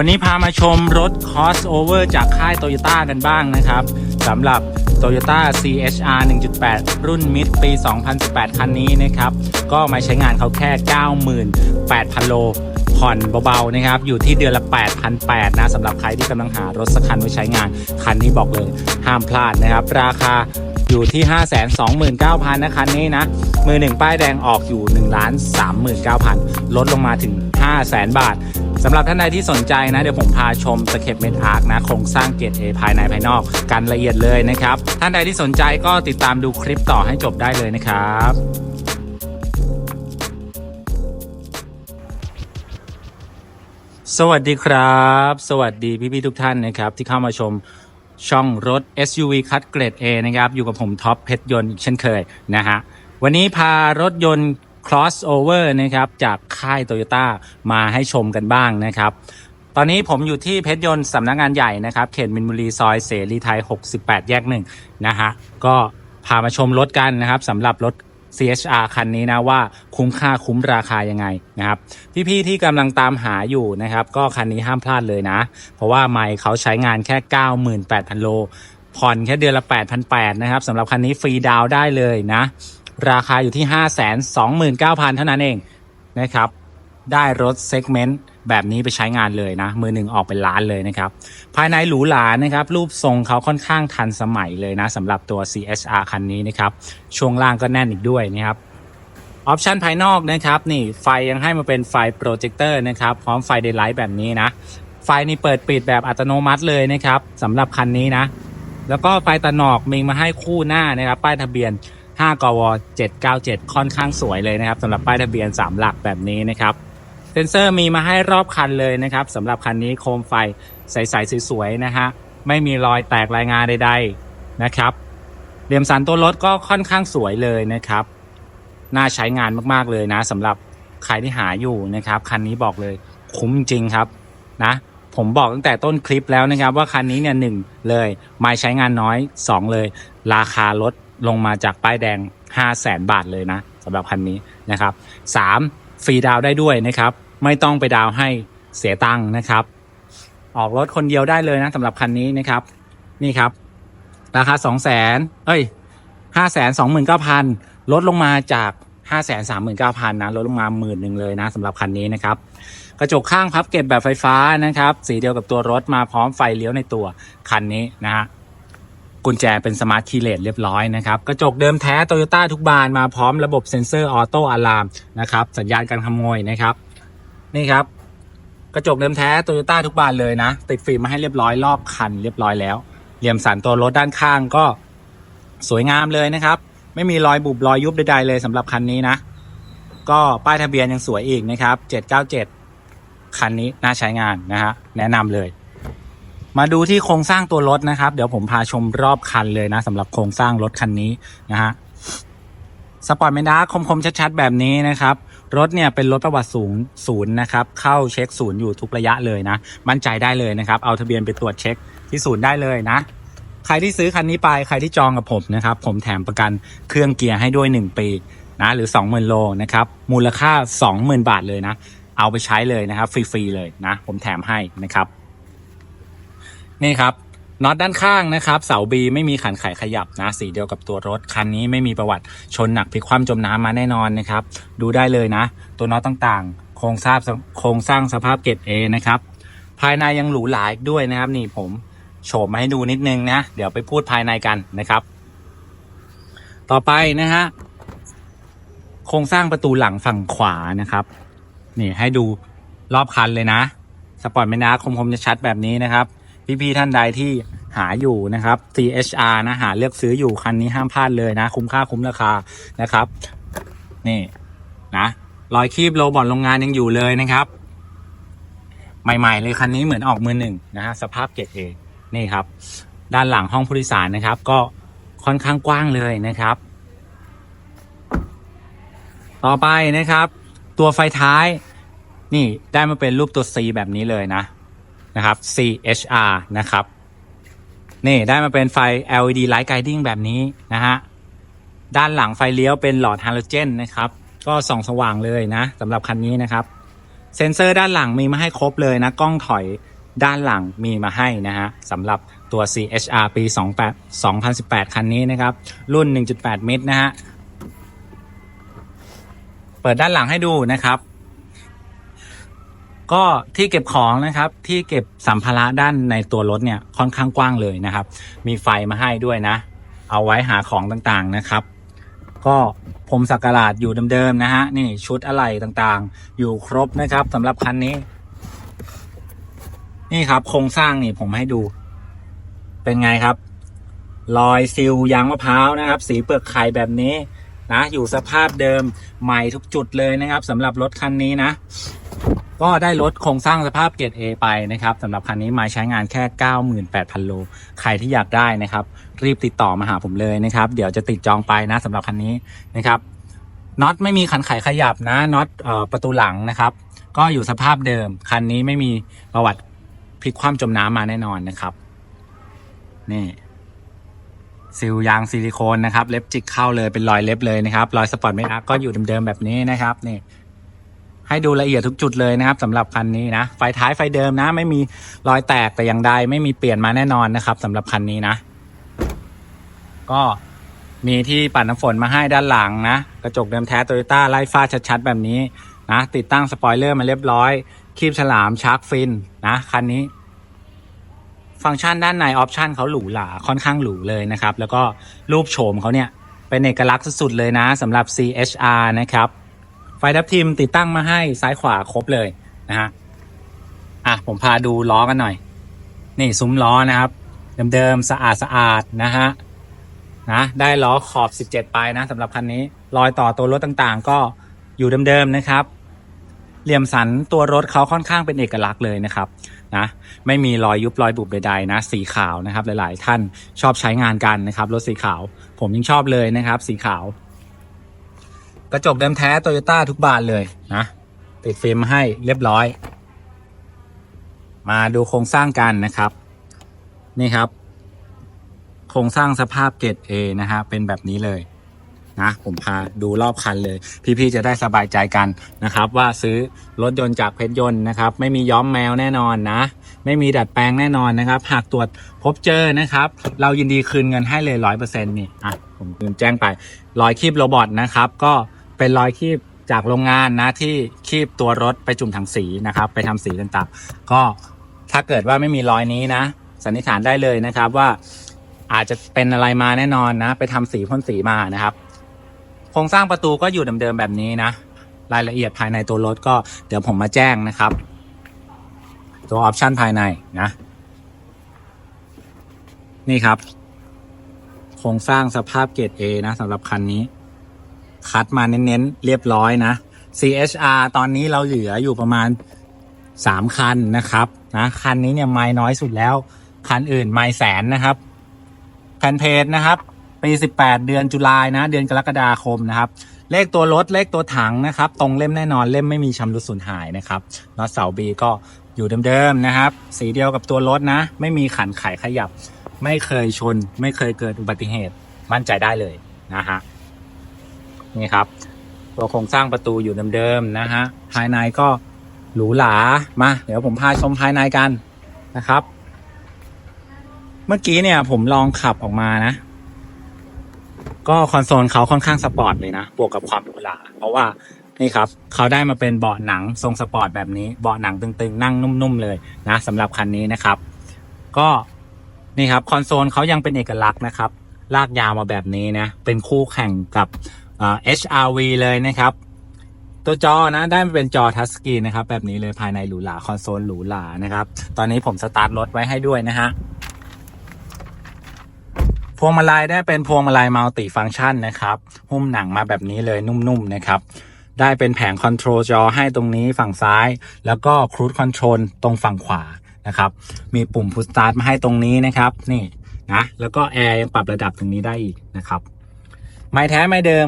วันนี้พามาชมรถ crossover จากค่าย Toyota กันบ้างนะครับสำหรับ Toyota CHR 1.8 รุ่น Mid ปี 2018 คันนี้นะครับ ก็มาใช้งานเขาแค่ 98,000 โล ผ่อนเบาๆนะครับ อยู่ที่เดือนละ 8,800 นะสำหรับใครที่กำลังหารถสักคันไว้ใช้งาน คันนี้บอกเลยห้ามพลาดนะครับ ราคาอยู่ที่ 529,000นะคันนี้นะ มือหนึ่งป้ายแดงออกอยู่ 1 39,000 ลดลงมาถึง 500,000 บาท สำหรับท่านใดที่สนใจนะ เดี๋ยวผมพาชมสเก็ตเมทอาร์คนะโครงสร้างเกรด A ภายในภายนอกกันละเอียดเลยนะครับ ท่านใดที่สนใจก็ติดตามดูคลิปต่อให้จบได้เลยนะครับสวัสดีครับ สวัสดีพี่ๆทุกท่านนะครับ ที่เข้ามาชมช่องรถ SUV คัดเกรด A นะครับ อยู่กับผมท็อปเพชรยนต์เช่นเคยนะฮะวันนี้พารถยนต์ crossover นะครับจากค่าย Toyota มาให้ชมกันบ้างนะครับ ตอนนี้ผมอยู่ที่เพชรยนต์สำนักงานใหญ่นะครับ เขตมินบุรีซอยเสรีไทย 68 แยกหนึ่งนะฮะก็พามาชมรถกันนะครับสำหรับรถ CHR คันนี้นะว่าคุ้มค่าคุ้มราคายังไงนะครับพี่ๆที่กำลังตามหาอยู่นะครับ ก็คันนี้ห้ามพลาดเลยนะ เพราะว่าไมค์เขาใช้งานแค่ 98,000 โล ผ่อนแค่เดือนละ 8,800 นะครับสำหรับคันนี้ฟรีดาวได้เลยนะ ราคาอยู่ที่ 529,000 เท่านั้นเองนะครับ ได้รถเซกเมนต์แบบนี้ไปใช้งานเลยนะ มือหนึ่งออกเป็นล้านเลยนะครับ ภายในหรูหรานะครับ รูปทรงเขาค่อนข้างทันสมัยเลยนะสำหรับตัว CHR คันนี้นะครับ ช่วงล่างก็แน่นอีกด้วยนะครับออปชันภายนอกนะครับนี่ไฟยังให้มาเป็นไฟโปรเจคเตอร์นะครับ พร้อมไฟเดย์ไลท์แบบนี้นะ ไฟนี่เปิดปิดแบบอัตโนมัติเลยนะครับสำหรับคันนี้นะ แล้วก็ไฟตัดหนอกมีมาให้คู่หน้านะครับ ป้ายทะเบียน 5 กว 797 ค่อนข้างสวยเลยนะครับสำหรับป้ายทะเบียน 3 หลักแบบนี้นะครับ เซนเซอร์มีมาให้รอบคันเลยนะครับสำหรับคันนี้โคมไฟใสๆสวยๆนะฮะไม่มีรอยแตกรายงานใดๆนะครับเหลี่ยมสันตัวรถก็ค่อนข้างสวยเลยนะครับ น่าใช้งานมากๆเลยนะสำหรับใครที่หาอยู่นะครับคันนี้บอกเลยคุ้มจริงครับนะผมบอกตั้งแต่ต้นคลิปแล้วนะครับ ว่าคันนี้เนี่ยหนึ่งเลย ไม่ใช้งานน้อย 2 เลย ราคาลด ลงมาจากป้ายแดง 5 0 0แสนบาทเลยนะสำหรับคันนี้นะครับ 3. ฟรีดาวได้ด้วยนะครับ ไม่ต้องไปดาวให้เสียตังค์นะครับ ออกรถคนเดียวได้เลยนะสำหรับคันนี้นะครับ นี่ครับ ราคา 2 0 0 0 0 0เอ้ย 5 2 9 0 0 0 ลดลงมาจาก5 3 9 0 0 0นะลดลงมาหมื่นหนึ่งเลยนะสำหรับคันนี้นะครับ กระจกข้างพับเก็บแบบไฟฟ้านะครับ สีเดียวกับตัวรถมาพร้อมไฟเลี้ยวในตัวคันนี้นะฮะ กุญแจเป็นสมาร์ทคีย์เลสเรียบร้อยนะครับกระจกเดิมแท้โตโยต้าทุกบานมาพร้อมระบบเซ็นเซอร์ออโต้อะลามนะครับสัญญาณการขโมยนะครับนี่ครับกระจกเดิมแท้โตโยต้าทุกบานเลยนะ ติดฟิล์มมาให้เรียบร้อยรอบคันเรียบร้อยแล้ว เหลี่ยมสันตัวรถด้านข้างก็สวยงามเลยนะครับ ไม่มีรอยบุบรอยยุบใดๆเลยสำหรับคันนี้นะ ก็ป้ายทะเบียนยังสวยอีกนะครับ 797 คันนี้น่าใช้งานนะฮะแนะนำเลย มาดูที่โครงสร้างตัวรถนะครับ เดี๋ยวผมพาชมรอบคันเลยนะสำหรับโครงสร้างรถคันนี้นะฮะสปอร์ตเมนดาคมๆชัดๆแบบนี้นะครับ รถเนี่ยเป็นรถประวัติสูงศูนย์นะครับ เข้าเช็คศูนย์อยู่ทุกระยะเลยนะ มั่นใจได้เลยนะครับ เอาทะเบียนไปตรวจเช็คที่ศูนย์ได้เลยนะ ใครที่ซื้อคันนี้ไปใครที่จองกับผมนะครับ ผมแถมประกันเครื่องเกียร์ให้ด้วย 1 ปีนะหรือ 20,000 โลนะครับ มูลค่า 20,000 บาทเลยนะ เอาไปใช้เลยนะครับฟรีๆเลยนะ ผมแถมให้นะครับ นี่ครับน็อตด้านข้างนะครับเสาบีไม่มีขันไขขยับนะสีเดียวกับตัวรถคันนี้ไม่มีประวัติชนหนักพลิกคว่ำจมน้ำมาแน่นอนนะครับ ดูได้เลยนะ ตัวน็อตต่างๆ โครงสร้างโครงสร้างสภาพเกรดเอนะครับภายในยังหรูหราอีกด้วยนะครับ นี่ผมโฉบมาให้ดูนิดนึงนะเดี๋ยวไปพูดภายในกันนะครับ ต่อไปนะฮะโครงสร้างประตูหลังฝั่งขวานะครับ นี่ให้ดูรอบคันเลยนะ สปอร์ตเมนาคมๆจะชัดแบบนี้นะครับ พี่ๆท่านใดที่หาอยู่นะครับ CHR นะหาเลือกซื้ออยู่คันนี้ห้ามพลาดเลยนะ คุ้มค่าคุ้มราคานะครับ นี่นะรอยคีบโลบอทโรงงานยังอยู่เลยนะครับ ใหม่ ๆ เลยคันนี้เหมือนออกมือหนึ่งนะฮะสภาพเกรดเอนี่ครับ ด้านหลังห้องผู้โดยสารนะครับ ก็ค่อนข้างกว้างเลยนะครับ ต่อไปนะครับ ตัวไฟท้าย นี่ได้มาเป็นรูปตัว C แบบนี้เลยนะ นะครับ CHR นะครับ นี่ได้มาเป็นไฟ LED Light Guiding แบบนี้นะฮะ ด้านหลังไฟเลี้ยวเป็นหลอดฮาโลเจนนะครับ ก็ส่องสว่างเลยนะสำหรับคันนี้นะครับ เซ็นเซอร์ด้านหลังมีมาให้ครบเลยนะ กล้องถอยด้านหลังมีมาให้นะฮะสำหรับตัว CHR ปี 28 2018 คันนี้นะครับ รุ่น 1.8มิตรนะฮะ เปิดด้านหลังให้ดูนะครับ ก็ที่เก็บของนะครับที่เก็บสัมภาระด้านในตัวรถเนี่ยค่อนข้างกว้างเลยนะครับ มีไฟมาให้ด้วยนะ เอาไว้หาของต่างๆนะครับ ก็พรมสักการาดอยู่เดิมๆนะฮะนี่ชุดอะไหล่ต่างๆ อยู่ครบนะครับสำหรับคันนี้ นี่ครับโครงสร้างนี่ผมให้ดู เป็นไงครับรอยซิลยางมะพร้าวนะครับ สีเปลือกไข่แบบนี้นะ อยู่สภาพเดิมใหม่ทุกจุดเลยนะครับสำหรับรถคันนี้นะ ก็ได้รถโครงสร้างสภาพเกรด A ไปนะครับสำหรับคันนี้มาใช้งานแค่ 98,000 โล ใครที่อยากได้นะครับ รีบติดต่อมาหาผมเลยนะครับ เดี๋ยวจะติดจองไปนะสำหรับคันนี้นะครับน็อตไม่มีขันไขขยับนะน็อตออประตูหลังนะครับ ก็อยู่สภาพเดิม คันนี้ไม่มีประวัติพลิกคว่ำจมน้ำมาแน่นอนนะครับ นี่ซิลยางซิลิโคนนะครับ เล็บจิกเข้าเลยเป็นรอยเล็บเลยนะครับ รอยสปอร์ตไม่อัพก็อยู่เดิมๆแบบนี้นะครับ นี่ ให้ดูละเอียดทุกจุดเลยนะครับสำหรับคันนี้นะ ไฟท้ายไฟเดิมนะ ไม่มีรอยแตกแต่อย่างใดไม่มีเปลี่ยนมาแน่นอนนะครับสำหรับคันนี้นะ ก็มีที่ปัดน้ำฝนมาให้ด้านหลังนะ กระจกเดิมแท้โตโยต้าไล่ฟ้าชัดๆ แบบนี้นะ ติดตั้งสปอยเลอร์มาเรียบร้อย คีบฉลามชาร์กฟินนะคันนี้ ฟังก์ชันด้านในออปชันเขาหรูหราค่อนข้างหรูเลยนะครับ แล้วก็รูปโฉมเขาเนี่ยเป็นเอกลักษณ์สุดๆเลยนะสำหรับ CHR นะครับ ไฟดับทิมติดตั้งมาให้ซ้ายขวาครบเลยนะฮะอะผมพาดูล้อกันหน่อย นี่ซุ้มล้อนะครับ เดิมๆสะอาดสะอาดๆนะฮะนะได้ล้อขอบ 17 ไปนะสำหรับคันนี้รอยต่อตัวรถต่างๆ ก็อยู่เดิมๆนะครับ เหลี่ยมสันตัวรถเขาค่อนข้างเป็นเอกลักษณ์เลยนะครับนะไม่มีรอยยุบรอยบุบใดๆนะสีขาวนะครับ หลายๆ ท่านชอบใช้งานกันนะครับรถสีขาว ผมยังชอบเลยนะครับ สีขาว กระจกเดิมแท้โตโยต้าทุกบานเลยนะติดฟิล์มให้เรียบร้อย มาดูโครงสร้างกันนะครับ นี่ครับ โครงสร้างสภาพเกรด A นะฮะเป็นแบบนี้เลยนะผมพาดูรอบคันเลย พี่ๆจะได้สบายใจกันนะครับ ว่าซื้อรถยนต์จากเพชรยนต์นะครับ ไม่มีย้อมแมวแน่นอนนะ ไม่มีดัดแปลงแน่นอนนะครับ หากตรวจพบเจอนะครับ เรายินดีคืนเงินให้เลยร้อยเปอร์เซ็นต์นี่อะผมลืมแจ้งไปรอยคีบโรบอทนะครับ ก็ เป็นรอยคีบจากโรงงานนะที่คีบตัวรถไปจุ่มถังสีนะครับ ไปทำสีต่างๆ ก็ถ้าเกิดว่าไม่มีรอยนี้นะสันนิษฐานได้เลยนะครับว่าอาจจะเป็นอะไรมาแน่นอนนะ ไปทำสีพ่นสีมานะครับ โครงสร้างประตูก็อยู่เดิมๆแบบนี้นะ รายละเอียดภายในตัวรถก็เดี๋ยวผมมาแจ้งนะครับ ตัวออปชันภายในนะ นี่ครับ โครงสร้างสภาพเกรด A นะสำหรับคันนี้ คัดมาเน้นๆ เรียบร้อยนะ CHR ตอนนี้เราเหลืออยู่ประมาณ 3 คันนะครับนะคันนี้เนี่ยไม้น้อยสุดแล้ว คันอื่นไม้แสนนะครับแผ่นเพจนะครับปี18 เดือนจุลายนะ เดือนกรกฎาคมนะครับ เลขตัวรถเลขตัวถังนะครับ ตรงเล่มแน่นอนเล่มไม่มีชำรุดสูญหายนะครับน็อตเสาบีก็อยู่เดิมๆนะครับ สีเดียวกับตัวรถนะ ไม่มีขันไขขยับ ไม่เคยชน ไม่เคยเกิดอุบัติเหตุมั่นใจได้เลยนะฮะ นี่ครับ ตัวโครงสร้างประตูอยู่เดิมๆนะฮะภายในก็หรูหรามาเดี๋ยวผมพาชมภายในกันนะครับ เมื่อกี้เนี่ยผมลองขับออกมานะ ก็คอนโซลเขาค่อนข้างสปอร์ตเลยนะบวกกับความหรูหราเพราะว่านี่ครับเขาได้มาเป็นเบาะหนังทรงสปอร์ตแบบนี้เบาะหนังตึงๆ นั่งนุ่มๆเลยนะสำหรับคันนี้นะครับ ก็นี่ครับคอนโซลเขายังเป็นเอกลักษณ์นะครับ ลากยาวมาแบบนี้นะ เป็นคู่แข่งกับ HRV เลยนะครับ ตัวจอนะได้มาเป็นจอทัชสกรีนนะครับ แบบนี้เลยภายในหรูหราคอนโซลหรูหรานะครับ ตอนนี้ผมสตาร์ทรถไว้ให้ด้วยนะฮะพวงมาลัยได้เป็นพวงมาลัยมัลติฟังก์ชันนะครับ หุ้มหนังมาแบบนี้เลยนุ่มๆนะครับ ได้เป็นแผงคอนโทรลจอให้ตรงนี้ฝั่งซ้าย แล้วก็ครู i คอนโทรลตรงฝั่งขวานะครับ มีปุ่มพุ s สตาร์ทมาให้ตรงนี้นะครับ นี่นะ แล้วก็แอร์ยังปรับระดับตรงนี้ได้อีกนะครับ ไม้แท้ไม้เดิม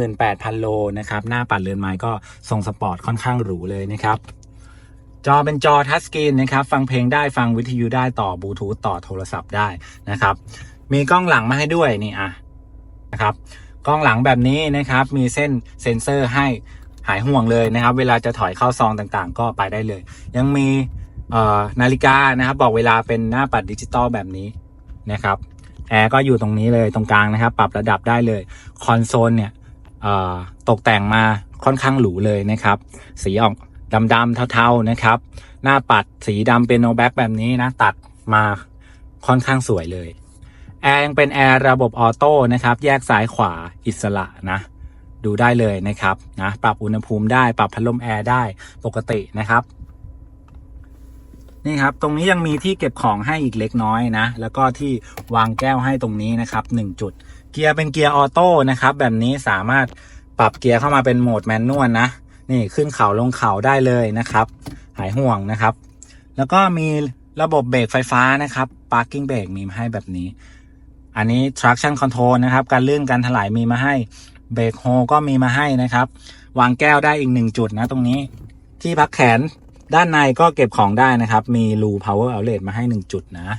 98,000 โลนะครับหน้าปัดเรือนไม้ก็ทรงสปอร์ตค่อนข้างหรูเลยนะครับจอเป็นจอทัชสกรีนนะครับ ฟังเพลงได้ฟังวิทยุได้ต่อบลูทูธต่อโทรศัพท์ได้นะครับ มีกล้องหลังมาให้ด้วยนี่อะนะครับ กล้องหลังแบบนี้นะครับ มีเส้นเซ็นเซอร์ให้หายห่วงเลยนะครับ เวลาจะถอยเข้าซองต่างๆ ก็ไปได้เลย ยังมีนาฬิกานะครับ บอกเวลาเป็นหน้าปัดดิจิตอลแบบนี้นะครับ แอร์ก็อยู่ตรงนี้เลยตรงกลางนะครับ ปรับระดับได้เลยคอนโซลเนี่ยตกแต่งมาค่อนข้างหรูเลยนะครับ สีออกดำๆเทาๆนะครับ หน้าปัดสีดำเป็นโนแบ็กแบบนี้นะ ตัดมาค่อนข้างสวยเลยแอร์ยังเป็นแอร์ระบบออโต้นะครับ แยกซ้ายขวาอิสระนะ ดูได้เลยนะครับนะปรับอุณหภูมิได้ปรับพัดลมแอร์ได้ปกตินะครับ นี่ครับ ตรงนี้ยังมีที่เก็บของให้อีกเล็กน้อยนะ แล้วก็ที่วางแก้วให้ตรงนี้นะครับหนึ่งจุด เกียร์เป็นเกียร์ออโต้นะครับ แบบนี้สามารถปรับเกียร์เข้ามาเป็นโหมดแมนนวลนะ นี่ขึ้นเขาลงเขาได้เลยนะครับ หายห่วงนะครับ แล้วก็มีระบบเบรกไฟฟ้านะครับ parking brake มีมาให้แบบนี้ อันนี้ traction control นะครับ การลื่นการถลายมีมาให้ เบรกโฮก็มีมาให้นะครับ วางแก้วได้อีกหนึ่งจุดนะตรงนี้ ที่พักแขน ด้านในก็เก็บของได้นะครับ มีรู power outlet มาให้หนึ่งจุดนะ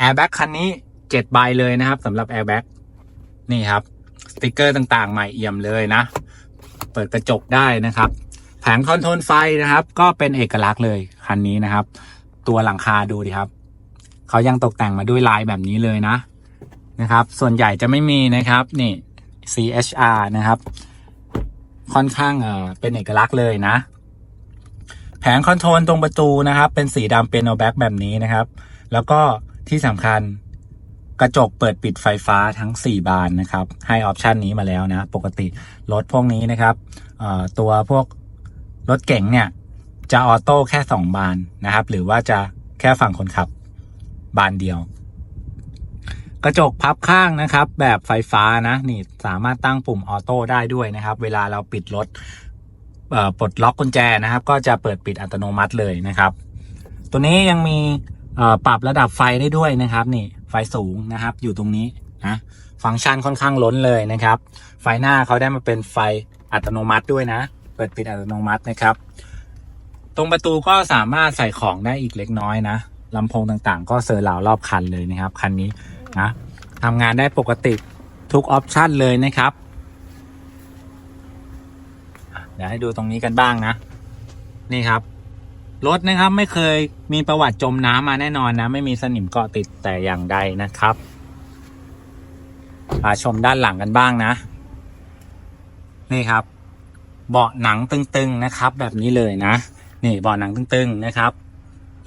airbag คันนี้เจ็ดใบเลยนะครับสำหรับ airbag นี่ครับ สติกเกอร์ต่างๆ ใหม่เอี่ยมเลยนะ เปิดกระจกได้นะครับ แผงคอนโทรลไฟนะครับ ก็เป็นเอกลักษณ์เลยคันนี้นะครับ ตัวหลังคาดูดิครับเขายังตกแต่งมาด้วยลายแบบนี้เลยนะนะครับ ส่วนใหญ่จะไม่มีนะครับนี่ CHR นะครับ ค่อนข้างเอ่อเป็นเอกลักษณ์เลยนะ งคอนโทรลตรงประตูนะครับ เป็นสีดำเป็นโนแบ็กแบบนี้นะครับ แล้วก็ที่สำคัญกระจกเปิดปิดไฟฟ้าทั้ง 4 บานนะครับ ให้ออปชันนี้มาแล้วนะ ปกติรถพวกนี้นะครับตัวพวกรถเก๋งเนี่ย จะออโต้แค่ 2 บานนะครับ หรือว่าจะแค่ฝั่งคนขับบานเดียว กระจกพับข้างนะครับ แบบไฟฟ้านะ นี่สามารถตั้งปุ่มออโต้ได้ด้วยนะครับ เวลาเราปิดรถ ปลดล็อกกุญแจนะครับ ก็จะเปิดปิดอัตโนมัติเลยนะครับ ตัวนี้ยังมีปรับระดับไฟได้ด้วยนะครับ นี่ไฟสูงนะครับ อยู่ตรงนี้นะฟังก์ชันค่อนข้างล้นเลยนะครับ ไฟหน้าเขาได้มาเป็นไฟอัตโนมัติด้วยนะ เปิดปิดอัตโนมัตินะครับ ตรงประตูก็สามารถใส่ของได้อีกเล็กน้อยนะลำโพงต่างๆ ก็เซอร์ราวรอบคันเลยนะครับ คันนี้นะทำงานได้ปกติทุกออปชันเลยนะครับ เดี๋ยวให้ดูตรงนี้กันบ้างนะ นี่ครับ รถนะครับไม่เคยมีประวัติจมน้ำมาแน่นอนนะ ไม่มีสนิมเกาะติดแต่อย่างใดนะครับมาชมด้านหลังกันบ้างนะ นี่ครับ เบาะหนังตึงๆนะครับ แบบนี้เลยนะ นี่เบาะหนังตึงๆนะครับ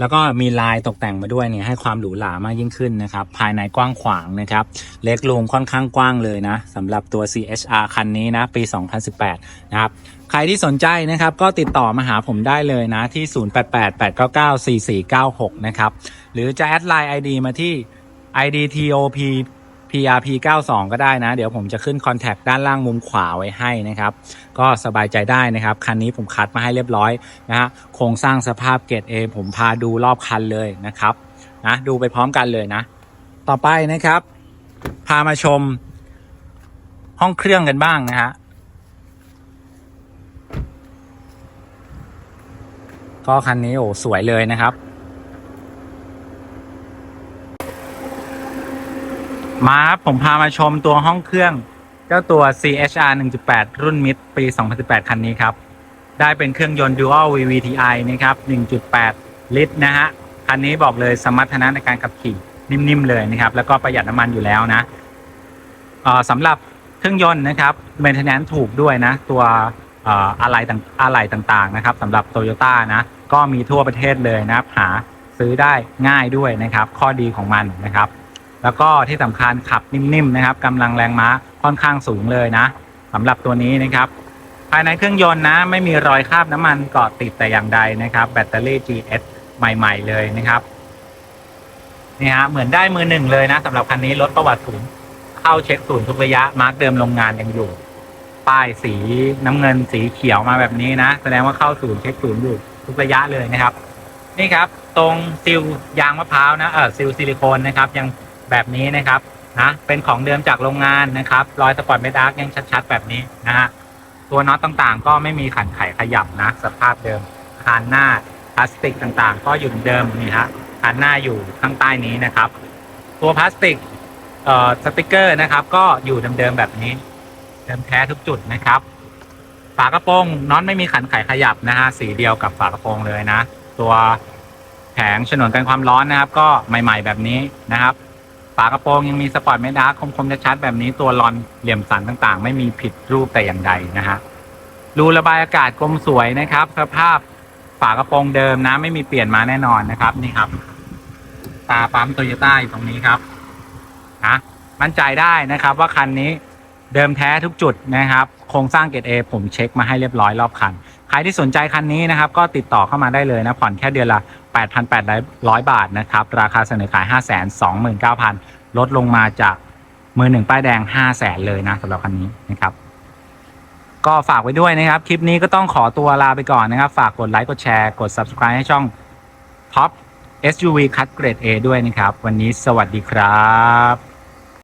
แล้วก็มีลายตกแต่งมาด้วยเนี่ยให้ความหรูหรามากยิ่งขึ้นนะครับ ภายในกว้างขวางนะครับ เล็กลงค่อนข้างกว้างเลยนะสำหรับตัว CHR คันนี้นะ ปี 2018 นะครับใครที่สนใจนะครับก็ติดต่อมาหาผมได้เลยนะที่ 0888994496 นะครับ หรือจะแอดไลน์ ID มาที่ IDTOP PRP 92 ก็ได้นะ เดี๋ยวผมจะขึ้นคอนแทคด้านล่างมุมขวาไว้ให้นะครับ ก็สบายใจได้นะครับ คันนี้ผมคัดมาให้เรียบร้อยนะฮะโครงสร้างสภาพเกรด A ผมพาดูรอบคันเลยนะครับนะดูไปพร้อมกันเลยนะ ต่อไปนะครับ พามาชมห้องเครื่องกันบ้างนะฮะก็คันนี้โอ้สวยเลยนะครับ มาครับผมพามาชมตัวห้องเครื่อง เจ้าตัว CHR 1.8 รุ่นมิดปี 2018 คันนี้ครับ ได้เป็นเครื่องยนต์ Dual VVTi นะครับ 1.8 ลิตรนะฮะ คันนี้บอกเลยสมรรถนะในการขับขี่นิ่ม ๆ เลยนะครับ แล้วก็ประหยัดน้ำมันอยู่แล้วนะสำหรับเครื่องยนต์นะครับเมนเทนแนนถูกด้วยนะ ตัวอะไรต่างอะไรต่างๆนะครับสำหรับโตโยต้านะก็มีทั่วประเทศเลยนะครับ หาซื้อได้ง่ายด้วยนะครับ ข้อดีของมันนะครับ แล้วก็ที่สำคัญขับนิ่มๆนะครับกำลังแรงม้าค่อนข้างสูงเลยนะสำหรับตัวนี้นะครับ ภายในเครื่องยนต์นะ ไม่มีรอยคราบน้ำมันเกาะติดแต่อย่างใดนะครับ แบตเตอรี่ GS ใหม่ ๆ เลยนะครับนี่ฮะเหมือนได้มือหนึ่งเลยนะสำหรับคันนี้รถประวัติศูนย์เข้าเช็คศูนย์ทุกระยะมาร์กเดิมโรงงานยังอยู่ ป้ายสีน้ำเงินสีเขียวมาแบบนี้นะ แสดงว่าเข้าศูนย์เช็คศูนย์อยู่ทุกระยะเลยนะครับ นี่ครับ ตรงซิลยางมะพร้าวนะเออซิลซิลิโคนนะครับ ยัง แบบนี้นะครับนะเป็นของเดิมจากโรงงานนะครับรอยสปอร์ตเมดาร์กยังชัดๆ แบบนี้นะฮะตัวน็อตต่างๆ ก็ไม่มีขันไขขยับนะสภาพเดิมคานหน้าพลาสติกต่างๆ ก็อยู่เหมือนเดิมนี่ฮะคานหน้าอยู่ข้างใต้นี้นะครับ ตัวพลาสติกเอ่อสติกเกอร์นะครับ ก็อยู่เดิมๆแบบนี้ เดิมแท้ทุกจุดนะครับ ฝากระโปรงน็อตไม่มีขันไขขยับนะฮะสีเดียวกับฝากระโปรงเลยนะ ตัวแผงฉนวนกันความร้อนนะครับ ก็ใหม่ ๆแบบนี้นะครับากระโปรงยังมีสปอร์ตเมดาร์คมๆชัดๆแบบนี้ตัวรอนเหลี่ยมสันต่างๆ ไม่มีผิดรูปแต่อย่างใดนะฮะรูระบายอากาศกลมสวยนะครับ สภาพฝากระโปรงเดิมนะไม่มีเปลี่ยนมาแน่นอนนะครับนี่ครับตาปั๊มโตโยต้าอยู่ตรงนี้ครับนะมั่นใจได้นะครับ ว่าคันนี้เดิมแท้ทุกจุดนะครับ โครงสร้างเกรดเอผมเช็คมาให้เรียบร้อยรอบคัน ใครที่สนใจคันนี้นะครับ ก็ติดต่อเข้ามาได้เลยนะผ่อนแค่เดือนละ 8,800 บาทนะครับ ราคาเสนอขาย 529,000 ลดลงมาจากมือหนึ่งป้ายแดง 500,000 เลยนะสำหรับคันนี้นะครับ ก็ฝากไว้ด้วยนะครับ คลิปนี้ก็ต้องขอตัวลาไปก่อนนะครับ ฝากกดไลค์กดแชร์กด subscribe ให้ช่อง Top SUV Cut Grade A ด้วยนะครับ วันนี้สวัสดีครับ